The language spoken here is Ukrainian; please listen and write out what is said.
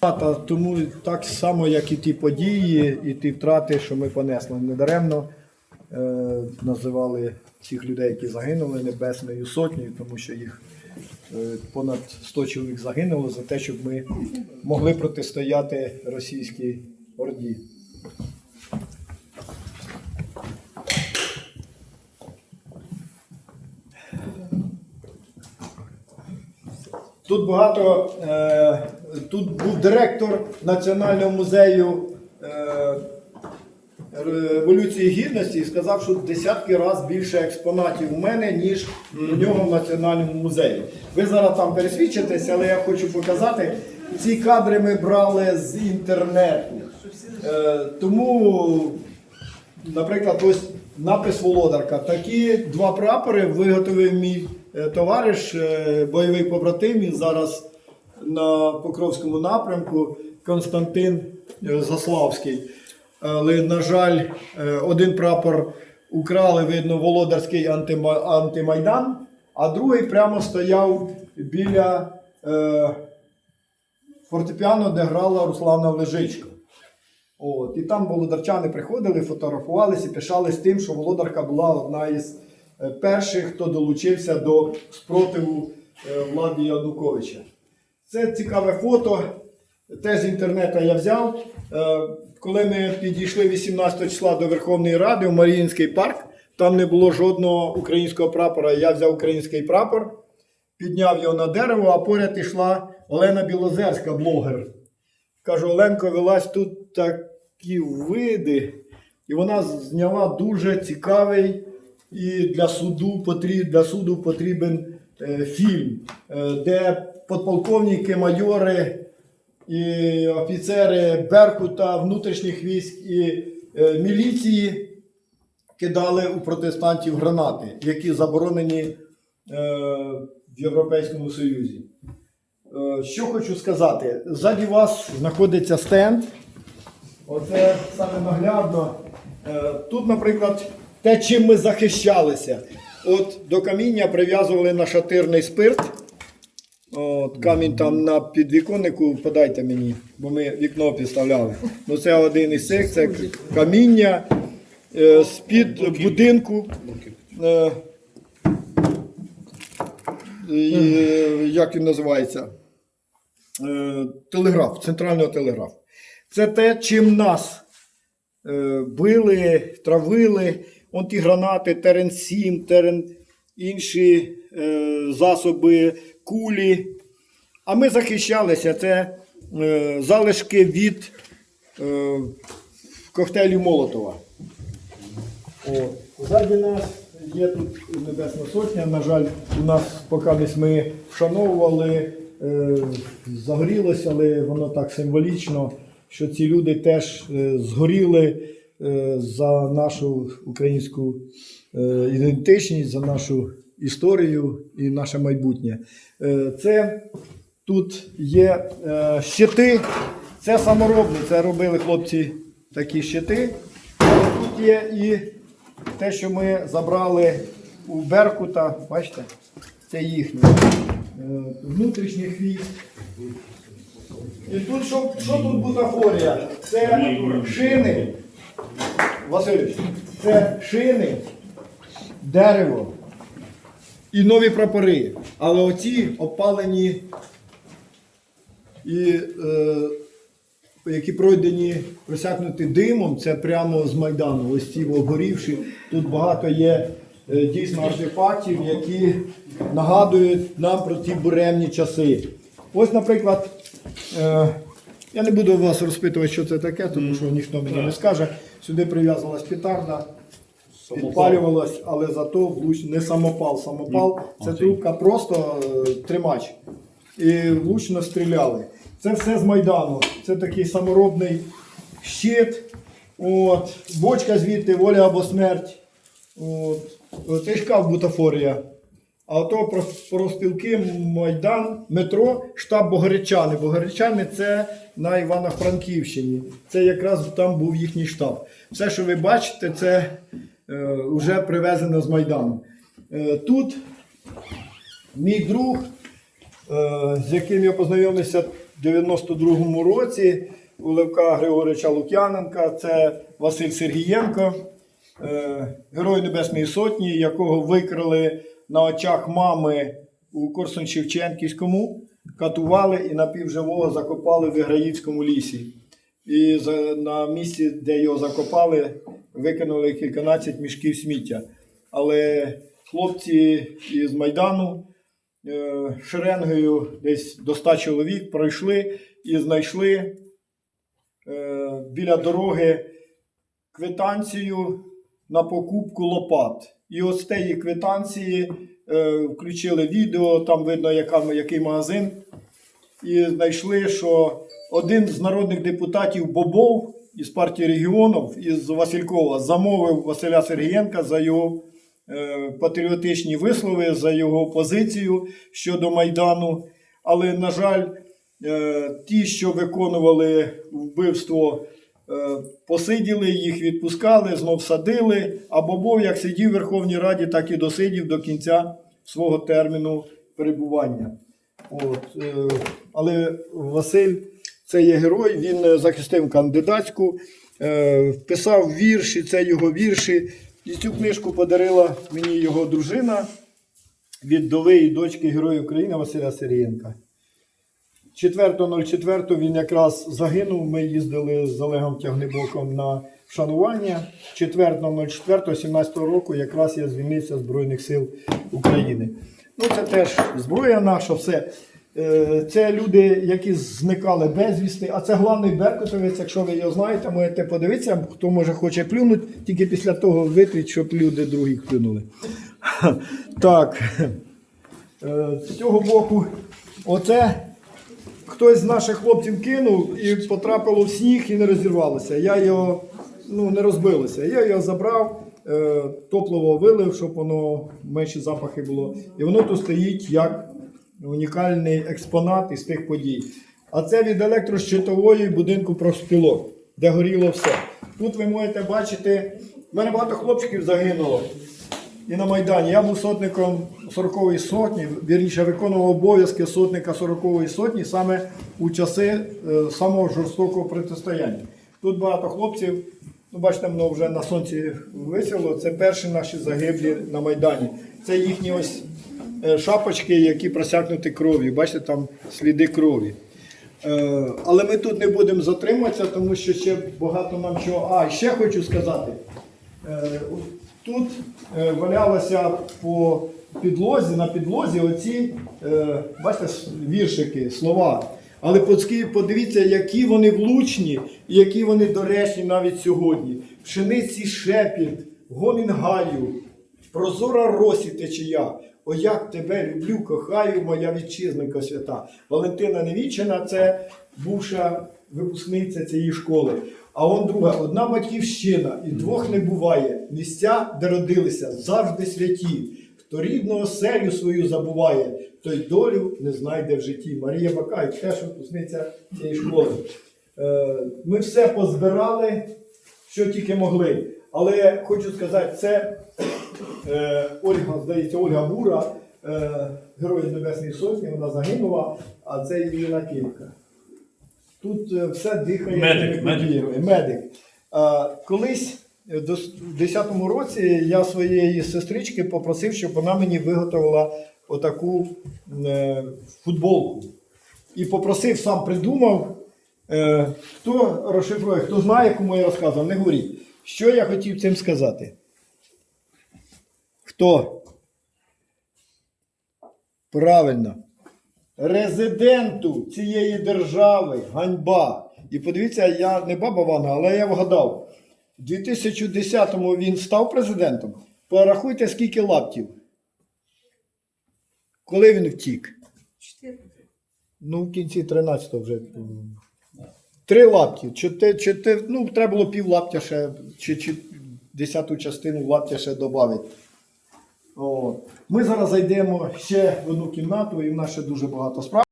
Тому так само, як і ті події, і ті втрати, що ми понесли недаремно, е, називали цих людей, які загинули Небесною Сотнею, тому що їх е, понад 100 чоловік загинуло за те, щоб ми могли протистояти російській орді. Тут багато. Е, тут був директор Національного музею е, Революції Гідності і сказав, що десятки разів більше експонатів у мене, ніж у нього в Національному музеї. Ви зараз там пересвідчитесь, але я хочу показати. Ці кадри ми брали з інтернету. Е, тому Наприклад, ось напис Володарка. Такі два прапори виготовив мій е, товариш, бойовий побратим. Він зараз на Покровському напрямку Константин е, Заславський. Але, на жаль, е, один прапор украли, видно, Володарський антимайдан, а другий прямо стояв біля е, фортепіано, де грала Руслана Лежичко. От, і там володарчани приходили, фотографувалися і пишались тим, що володарка була одна із е, перших, хто долучився до спротиву влади Януковича. Це цікаве фото. Теж з інтернету я взяв. Е, Коли ми підійшли 18 числа до Верховної Ради у Маріїнський парк, там не було жодного українського прапора. Я взяв український прапор, підняв його на дерево, а поряд йшла Олена Білозерська, блогер. Кажу, Оленко, вилазь тут такі види. І вона зняла дуже цікавий і для суду потріб, для суду потрібен е, фільм, е, де подполковники, майори і офіцери Беркута, внутрішніх військ і е, міліції кидали у протестантів гранати, які заборонені е, в Європейському Союзі. Е, Що хочу сказати, ззаді вас знаходиться стенд. Оце саме наглядно. Тут, наприклад, те, чим ми захищалися. От до каміння прив'язували нашатирний спирт. От, камінь там на підвіконнику, подайте мені, бо ми вікно підставляли. Ну, це один із цих, це каміння е, з-під будинку. Е, е, як він називається? Е, телеграф, центрального телеграфу. Це те, чим нас е, били, травили. Он ті гранати, терен 7, терен інші е, засоби, кулі. А ми захищалися. Це е, залишки від е, коктейлю Молотова. О, ззаді нас є тут Небесна Сотня. На жаль, у нас поки десь ми вшановували, е, загорілося, але воно так символічно, що ці люди теж е, згоріли за нашу українську е, ідентичність, за нашу історію і наше майбутнє. Е, це тут є е, щити, це саморобні, це робили хлопці такі щити. Тут є і те, що ми забрали у Беркута, бачите, це їхнє. Е, Внутрішніх військ. І тут що, що тут бутафорія? Це шини. Васильович, це шини, дерево і нові прапори. Але оці опалені і е, які пройдені просякнуті димом, це прямо з Майдану. Ось ці обгорівші. Тут багато є е, дійсно артефактів, які нагадують нам про ті буремні часи. Ось, наприклад, е, я не буду вас розпитувати, що це таке, тому що ніхто мені не скаже. Сюди прив'язувалась петарда, підпалювалась, але зато влуч... не самопал. Самопал це трубка просто е, тримач. І влучно стріляли. Це все з Майдану. Це такий саморобний щит. От, бочка звідти, воля або смерть. От, це шкаф бутафорія. А то про, профспілки, Майдан, метро, штаб Богорячани. Богорячани це на Івано-Франківщині. Це якраз там був їхній штаб. Все, що ви бачите, це е, вже привезено з Майдану. Е, тут мій друг, е, з яким я познайомився в 92-му році у Левка Григоровича Лук'яненка. Це Василь Сергієнко, е, Герой Небесної Сотні, якого викрали на очах мами у Корсун-Шевченківському, катували і напівживого закопали в Іграївському лісі. І на місці, де його закопали, викинули кільканадцять мішків сміття. Але хлопці із Майдану е, шеренгою десь до 100 чоловік пройшли і знайшли е, біля дороги квитанцію на покупку лопат. І от з квитанції е, включили відео, там видно, яка, який магазин. І знайшли, що один з народних депутатів Бобов із партії регіонів із Василькова замовив Василя Сергієнка за його е, патріотичні вислови, за його позицію щодо Майдану. Але, на жаль, е, ті, що виконували вбивство, посиділи, їх відпускали, знов садили. А Бобов як сидів в Верховній Раді, так і досидів до кінця свого терміну перебування. От, е, але Василь це є герой, він е, захистив кандидатську, е, писав вірші, це його вірші. І цю книжку подарила мені його дружина від вдови і дочки Героя України Василя Сирієнка. 4.04 він якраз загинув. Ми їздили з Олегом Тягнебоком на вшанування. 4.04.17 року якраз я звільнився Збройних сил України. Ну, це теж зброя наша, все. Е, Це люди, які зникали безвісти, а це главний беркутовець, якщо ви його знаєте, можете подивитися, хто може хоче плюнути, тільки після того витріть, щоб люди других плюнули. Так. Е, З цього боку, оце хтось з наших хлопців кинув і потрапило в сніг і не розірвалося. Я його ну, не розбилося. Я його забрав, е, топливо вилив, щоб воно менші запахи було. І воно тут стоїть як унікальний експонат із тих подій. А це від електрощитової будинку профспілок, де горіло все. Тут ви можете бачити, в мене багато хлопчиків загинуло. І на Майдані. Я був сотником 40-ї сотні, вірніше виконував обов'язки сотника 40-ї сотні саме у часи е, самого жорстокого протистояння. Тут багато хлопців, ну бачите, воно вже на сонці висіло. Це перші наші загиблі на Майдані. Це їхні ось е, шапочки, які просякнуті кров'ю. Бачите, там сліди крові. Е, Але ми тут не будемо затриматися, тому що ще багато нам чого. А, ще хочу сказати. Тут е, валялося по підлозі, на підлозі оці, е, бачите, віршики, слова. Але подивіться, які вони влучні і які вони доречні навіть сьогодні. Пшениці шепіт, гомін гаю, прозора росі течія. О, як тебе люблю, кохаю, моя вітчизника свята. Валентина Невічина це бувша випускниця цієї школи. А он друга, одна батьківщина, і двох не буває. Місця, де родилися, завжди святі. Хто рідну оселю свою забуває, той долю не знайде в житті. Марія Бакай, теж випускниця цієї школи. Е, Ми все позбирали, що тільки могли. Але хочу сказати, це е, Ольга, здається, Ольга Бура, е, Герой Небесної Сотні, вона загинула, а це її накидка. Тут е, все дихає Медик, медик. медик. А, колись е, в 10-му році я своєї сестрички попросив, щоб вона мені виготовила отаку е, футболку. І попросив, сам придумав. Хто розшифрує, хто знає, кому я розказував, не говоріть. Що я хотів цим сказати? Хто? Правильно. Резиденту цієї держави ганьба. І подивіться, я не баба Ванга, але я вгадав. У 2010-му він став президентом. Порахуйте, скільки лаптів. Коли він втік? Ну, в кінці 13-го вже. Три лапті. Чи те, ну, треба було пів лаптя ще, чи, чи десяту частину лаптя ще додати. О. Ми зараз зайдемо ще в одну кімнату, і в нас ще дуже багато справ.